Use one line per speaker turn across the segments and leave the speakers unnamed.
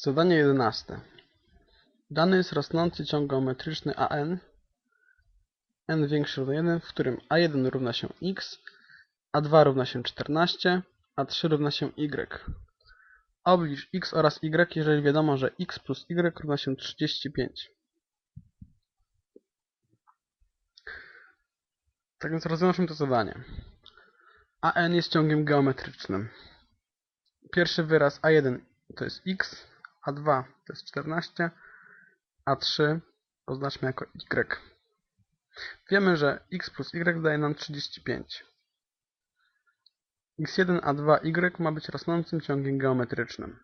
Zadanie 11. Dany jest rosnący ciąg geometryczny AN, n większy równa 1, w którym A1 równa się x, A2 równa się 14, A3 równa się y. Oblicz x oraz y, jeżeli wiadomo, że x plus y równa się 35. Tak więc rozwiążmy to zadanie. AN jest ciągiem geometrycznym. Pierwszy wyraz A1 to jest x, A2 to jest 14, A3 oznaczmy jako y. Wiemy, że x plus y daje nam 35. x1, A2, y ma być rosnącym ciągiem geometrycznym.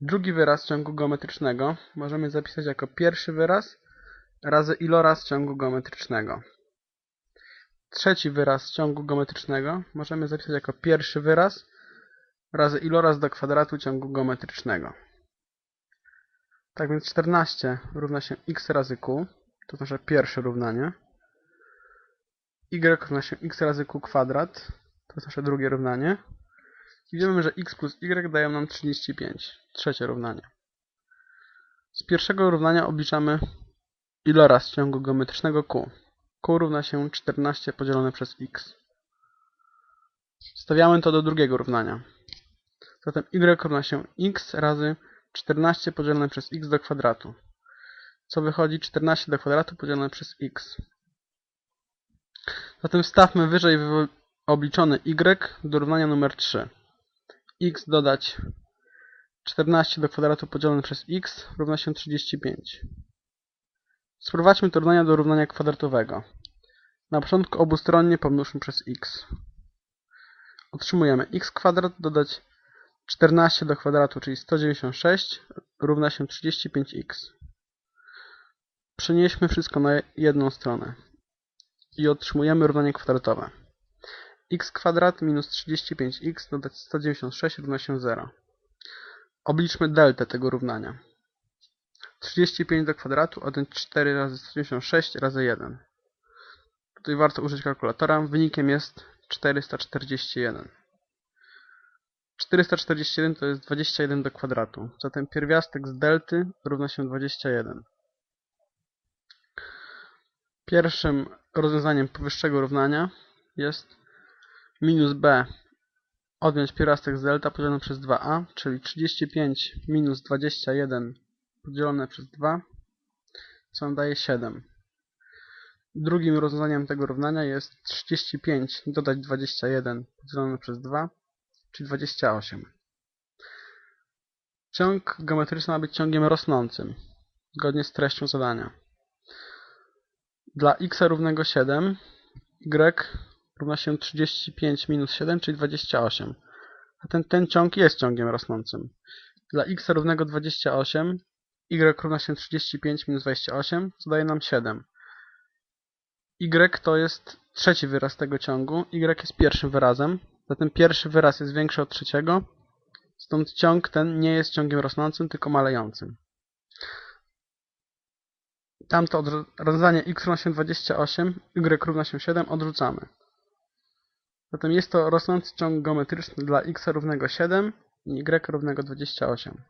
Drugi wyraz ciągu geometrycznego możemy zapisać jako pierwszy wyraz razy iloraz ciągu geometrycznego. Trzeci wyraz ciągu geometrycznego możemy zapisać jako pierwszy wyraz razy iloraz do kwadratu ciągu geometrycznego. Tak więc 14 równa się x razy q, to nasze pierwsze równanie. y równa się x razy q kwadrat, to jest nasze drugie równanie. Wiemy, że x plus y dają nam 35, trzecie równanie. Z pierwszego równania obliczamy iloraz ciągu geometrycznego q. q równa się 14 podzielone przez x. Stawiamy to do drugiego równania. Zatem y równa się x razy 14 podzielone przez x do kwadratu. Co wychodzi 14 do kwadratu podzielone przez x. Zatem stawmy wyżej obliczony y do równania numer 3. x dodać 14 do kwadratu podzielone przez x równa się 35. Sprowadźmy to równania do równania kwadratowego. Na początku obustronnie pomnóżmy przez x. Otrzymujemy x kwadrat dodać 14 do kwadratu, czyli 196 równa się 35x. Przenieśmy wszystko na jedną stronę i otrzymujemy równanie kwadratowe. x kwadrat minus 35x dodać 196 równa się 0. Obliczmy deltę tego równania. 35 do kwadratu odjąć 4 razy 196 razy 1. Tutaj warto użyć kalkulatora. Wynikiem jest 441. 441 to jest 21 do kwadratu. Zatem pierwiastek z delty równa się 21. Pierwszym rozwiązaniem powyższego równania jest minus b odjąć pierwiastek z delta podzielone przez 2a, czyli 35 minus 21 podzielone przez 2, co nam daje 7. Drugim rozwiązaniem tego równania jest 35 dodać 21 podzielone przez 2, czyli 28. Ciąg geometryczny ma być ciągiem rosnącym, zgodnie z treścią zadania. Dla x równego 7, y równa się 35 minus 7, czyli 28. A ten, ten ciąg jest ciągiem rosnącym. Dla x równego 28, y równa się 35 minus 28, co daje nam 7. y to jest trzeci wyraz tego ciągu, y jest pierwszym wyrazem, Zatem pierwszy wyraz jest większy od trzeciego, stąd ciąg ten nie jest ciągiem rosnącym, tylko malejącym. Tamto rozwiązanie x równa się 28, y równa się 7 odrzucamy. Zatem jest to rosnący ciąg geometryczny dla x równego 7 i y równego 28.